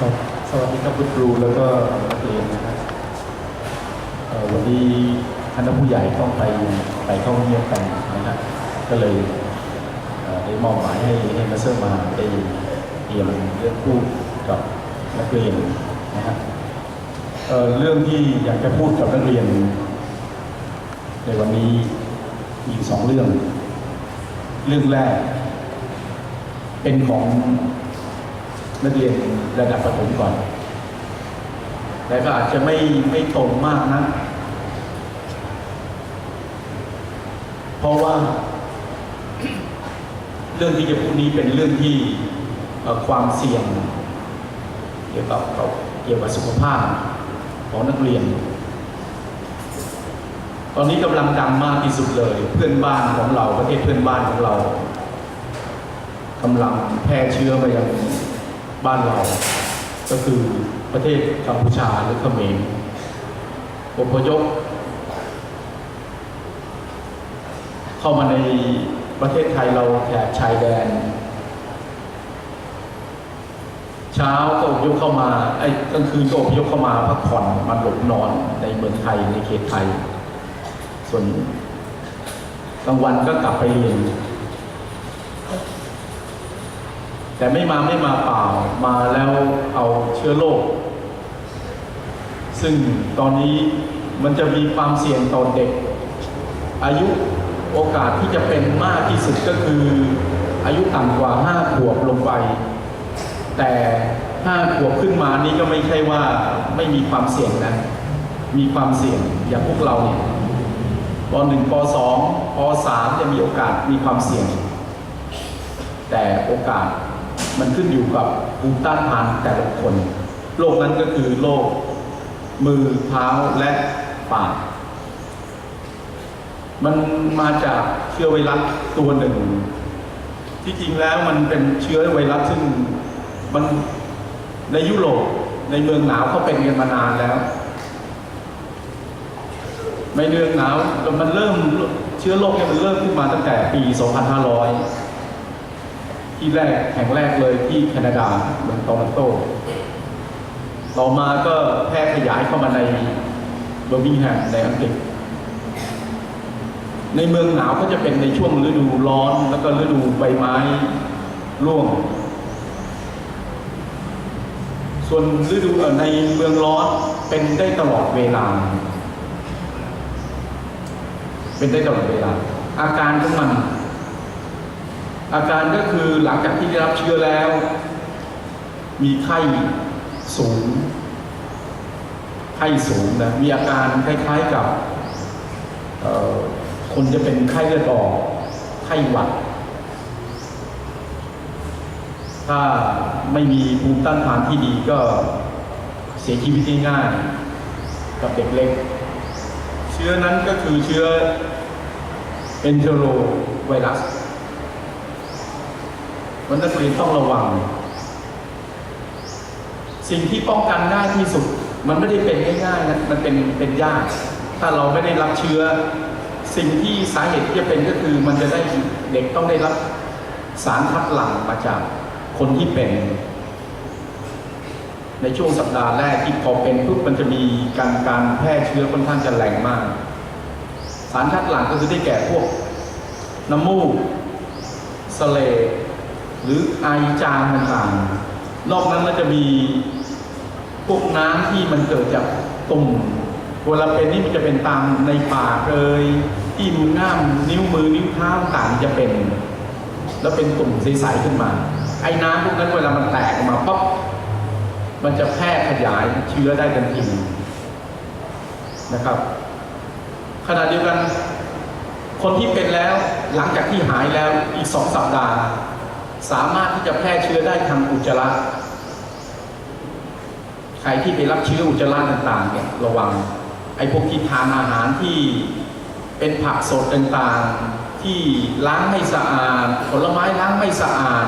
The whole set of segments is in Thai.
ครับสวัสดีครับคุณครูแล้วก็นักเรียนนะครับวันนี้คณะผู้ใหญ่ต้องไปไปเข้าเยี่ยมกันนะครับก็เลยได้มอบหมายให้ให้มาเซอร์มาได้เตรียมเรื่องพูดกับนักเรียนนะครับเรื่องที่อยากจะพูดกับนักเรียน ในวันนี้มีกสองเรื่อง เรื่องแรก เป็นของ นักเรียนระดับประถมก่อน แต่ก็อาจจะไม่ไม่ตรงมากนะ เพราะว่า เรื่องที่จะพูดนี้เป็นเรื่องที่ความเสี่ยง เกี่ยวกับเกี่ยวกับสุขภาพของนักเรียน ตอนนี้กำลังดังมากที่สุดเลย เพื่อนบ้านของเราประเทศเพื่อนบ้านของเรากำลังแพร่เชื้อมายัง บ้านเรา ก็คือประเทศกัมพูชาหรือเขมรอพยพเข้ามาในประเทศไทยเราแถบชายแดน เช้าก็อพยพเข้ามาไอ้กลางคืนก็อพยพเข้ามาพักผ่อนมาหลบนอนในเมืองไทยในเขตไทย ส่วนกลางวันก็กลับไปเรียน แต่ไม่มาไม่มาเปล่ามาแล้วเอาเชื้อโรคซึ่งตอนนี้มันจะมีความเสี่ยงต่อเด็ก อายุโอกาสที่จะเป็นมากที่สุดก็คือ อายุต่ำกว่า5ขวบลงไป แต่5ขวบขึ้นมานี่ก็ไม่ใช่ว่าไม่มีความเสี่ยงนะ มีความเสี่ยงอย่างพวกเราเนี่ยป .1 ป .2 ป .3 จะมีโอกาสมีความเสี่ยง แต่โอกาส มันขึ้นอยู่กับภูมิต้านทานแต่ละคนโรคนั้นก็คือโรคมือเท้าและปาก มันมาจากเชื้อไวรัสตัวหนึ่ง ที่จริงแล้วมันเป็นเชื้อไวรัสซึ่งมันในยุโรปในเมืองหนาวเขาเป็นกันมานานแล้วไม่เมืองหนาวมันเริ่มเชื้อโรคเนี่ยมันเริ่มขึ้นมาตั้งแต่ปี 2500 ที่แรกแห่งแรกเลยที่แคนาดาเมืองโตรอนโต ต่อมาก็แพร่ขยายเข้ามาในเบอร์มิงแฮมในอังกฤษ ในเมืองหนาวก็จะเป็นในช่วงฤดูร้อนแล้วก็ฤดูใบไม้ร่วง ส่วนฤดูในเมืองร้อนเป็นได้ตลอดเวลา เป็นได้ตลอดเวลา อาการของมัน อาการก็คือหลังจากที่ได้รับเชื้อแล้ว มีไข้สูง ไข้สูงนะ มีอาการคล้ายๆกับคนจะเป็นไข้เลือดออก ไข้หวัด ถ้าไม่มีภูมิต้านทานที่ดีก็เสียชีวิตง่ายกับเด็กเล็ก เชื้อนั้นก็คือเชื้อเอนเทโรไวรัส วันนักเรียนต้องระวัง สิ่งที่ป้องกันได้ที่สุด มันไม่ได้เป็นง่ายๆนะมันเป็นเป็นยาก ถ้าเราไม่ได้รับเชื้อ สิ่งที่สาเหตุที่จะเป็นก็คือ มันจะได้เด็กต้องได้รับสารคัดหลั่งมาจากคนที่เป็น ในช่วงสัปดาห์แรกที่พอเป็นปุ๊บมันจะมีการการแพร่เชื้อค่อนข้างจะแรงมาก สารคัดหลั่งก็คือได้แก่พวกน้ำมูกสเล หรือไอจามต่างๆ นอกนั้นมันจะมีพวกน้ำที่มันเกิดจากตุ่มเวลาเป็นนี่มันจะเป็นตามในปากเลยที่มือง่ามนิ้วมือนิ้วเท้าต่างจะเป็น แล้วเป็นตุ่มใสๆขึ้นมา ไอ้น้ำพวกนั้นเวลามันแตกออกมาปั๊บมันจะแพร่ขยายเชื้อได้ทันทีนะครับขณะเดียวกันคนที่เป็นแล้วหลังจากที่หายแล้วอีกสองสัปดาห์ สามารถที่จะแพร่เชื้อได้ทางอุจจาระใครที่ไปรับเชื้ออุจจาระต่างๆเนี่ยระวัง ไอ้พวกที่ทานอาหารที่เป็นผักสดต่างๆ ที่ล้างไม่สะอาด ผลไม้ล้างไม่สะอาด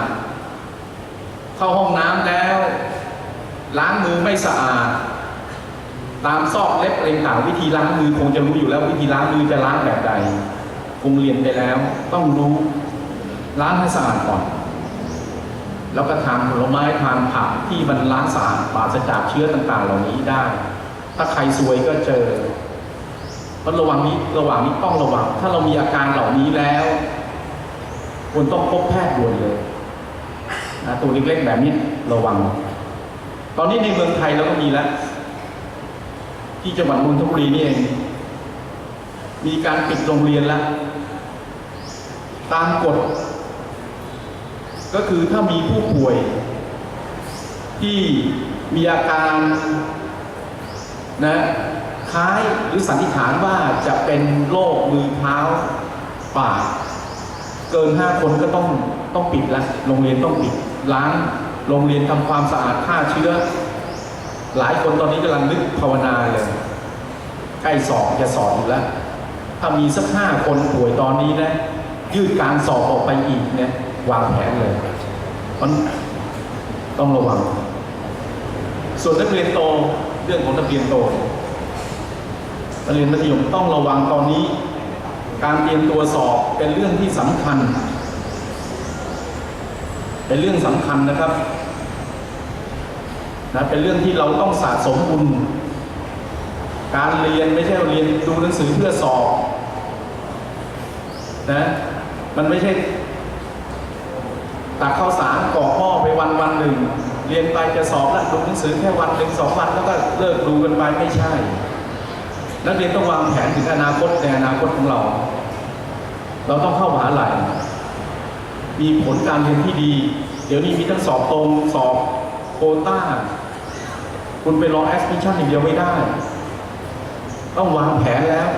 เข้าห้องน้ำแล้ว ล้างมือไม่สะอาด ตามซอกเล็บอะไรต่างวิธีล้างมือคงจะรู้อยู่แล้ววิธีล้างมือจะล้างแบบใดคงเรียนไปแล้ว ต้องรู้ล้างให้สะอาดก่อน แล้วก็ทานผลไม้ทานผักที่มันล้างสะอาดปราศจากเชื้อต่าง ๆ เหล่านี้ได้ ถ้าใครซวยก็เจอเพราะระหว่างนี้ระหว่างนี้ต้องระวัง ถ้าเรามีอาการเหล่านี้แล้วควรต้องพบแพทย์ด่วนเลยนะตัวเล็กๆแบบนี้ระวัง ตอนนี้ในเมืองไทยเราก็มีแล้ว ที่จังหวัดนนทบุรีนี่เอง มีการปิดโรงเรียนแล้วตามกฎ ก็คือถ้ามีผู้ป่วย ที่มีอาการนะคล้ายหรือสันนิษฐานว่าจะเป็นโรคมือเท้าปากเกินห้าคนก็ต้องต้องปิดละโรงเรียนต้องปิดล้างโรงเรียนทำความสะอาดฆ่าเชื้อ หลายคนตอนนี้กำลังนึกภาวนาเลย ใกล้สอบจะสอบอยู่แล้ว ถ้ามีสักห้าคนป่วยตอนนี้นะยืดการสอบออกไปอีกเนี่ย วางแผนเลยมันต้องระวัง ส่วนนักเรียนโตเรื่องของนักเรียนโตนักเรียนมัธยมต้องระวังตอนนี้ การเตรียมตัวสอบเป็นเรื่องที่สำคัญ เป็นเรื่องสำคัญนะครับนะเป็นเรื่องที่เราต้องสะสมบุญการเรียนไม่ใช่เรียนดูหนังสือเพื่อสอบนะมันไม่ใช่ ตักข้าวสารก่อพ่อไปวันวันหนึ่ง เรียนไปจะสอบแล้วดูหนังสือแค่วันหนึ่งสองวันแล้วก็เลิกดูกันไปไม่ใช่ นักเรียนต้องวางแผนถึงอนาคตในอนาคตของเรา เราต้องเข้ามหาลัยมีผลการเรียนที่ดี เดี๋ยวนี้มีทั้งสอบตรงสอบโคต้า คุณไปรอแอสมิชชั่นอย่างเดียวไม่ได้ ต้องวางแผนแล้ว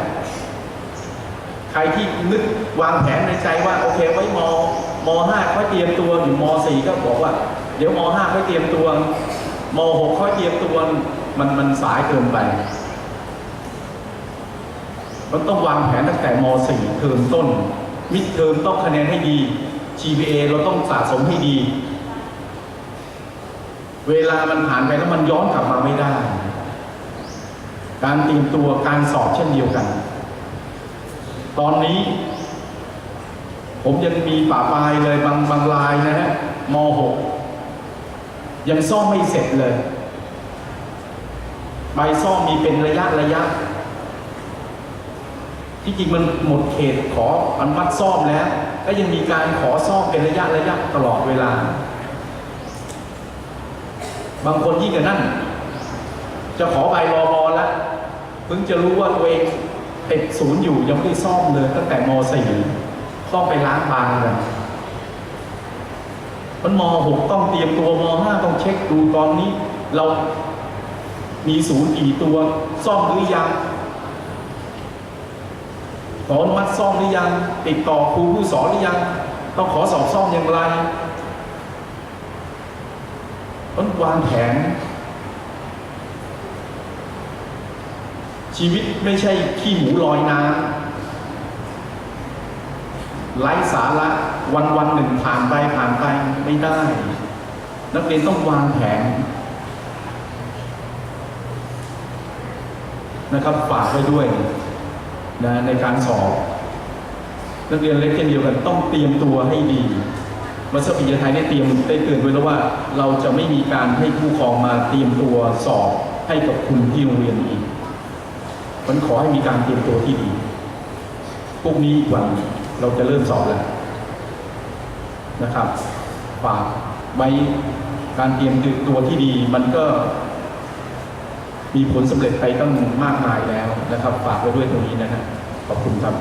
รที่นึกวางแผนในใจว่าโอเคไว้มมห้าค่อยเตรียมตัวอยู่มสี่ก็บอกว่า เดี๋ยวมห้าค่อยเตรียมตัวมหกค่อยเตรียมตัวมันมันสายเกินไป มันต้องวางแผนตั้งแต่ม .4 เทอมต้น มิดเทอมต้องคะแนนให้ดี GPA เราต้องสะสมให้ดี เวลามันผ่านไปแล้วมันย้อนกลับมาไม่ได้ การเตรียมตัวการสอบเช่นเดียวกัน ตอนนี้ ผมยังมีป่าปลายเลยบางบางรายนะฮะม .6 ยังซ่อมไม่เสร็จเลย ใบซ่อมมีเป็นระยะระยะ ที่จริงมันหมดเขตขออนุมัติซ่อมแล้วก็ยังมีการขอซ่อมเป็นระยะระยะตลอดเวลา บางคนยิ่งกว่านั้น จะขอใบรอบอแล้วเพิ่งจะรู้ว่าตัวเอง ติดศูนย์อยู่ยังไม่ได้ซ่อมเลยตั้งแต่ม .4 ต้องไปล้างบางเลยมันม .6 ต้องเตรียมตัวม .5 ต้องเช็คดูตอนนี้เรามีศูนย์กี่ตัวซ่อมหรือยังขออนุมัติซ่อมหรือยัง ติดต่อครูผู้สอนหรือยัง ต้องขอสอบซ่อมอย่างไรต้องวางแผน ชีวิตไม่ใช่ขี้หมูลอยน้ำไร้สาระวันวันหนึ่งผ่านไปผ่านไปไม่ได้ นักเรียนต้องวางแผนนะครับฝากไว้ด้วยนะในการสอบ นักเรียนเล็กเช่นเดียวกันต้องเตรียมตัวให้ดีมัสปีไทยได้เตรียมได้เตือนไว้แล้วว่า เราจะไม่มีการให้ผู้ครองมาเตรียมตัวสอบให้กับคุณที่โรงเรียนอีก มันขอให้มีการเตรียมตัวที่ดีพวกนี้อีกวันเราจะเริ่มสอบแล้วนะครับฝากไว้การเตรียมตัวที่ดีมันก็ มีผลสำเร็จไปตั้งมากมายแล้วนะครับ ฝากไว้ด้วยตรงนี้นะฮะขอบคุณครับ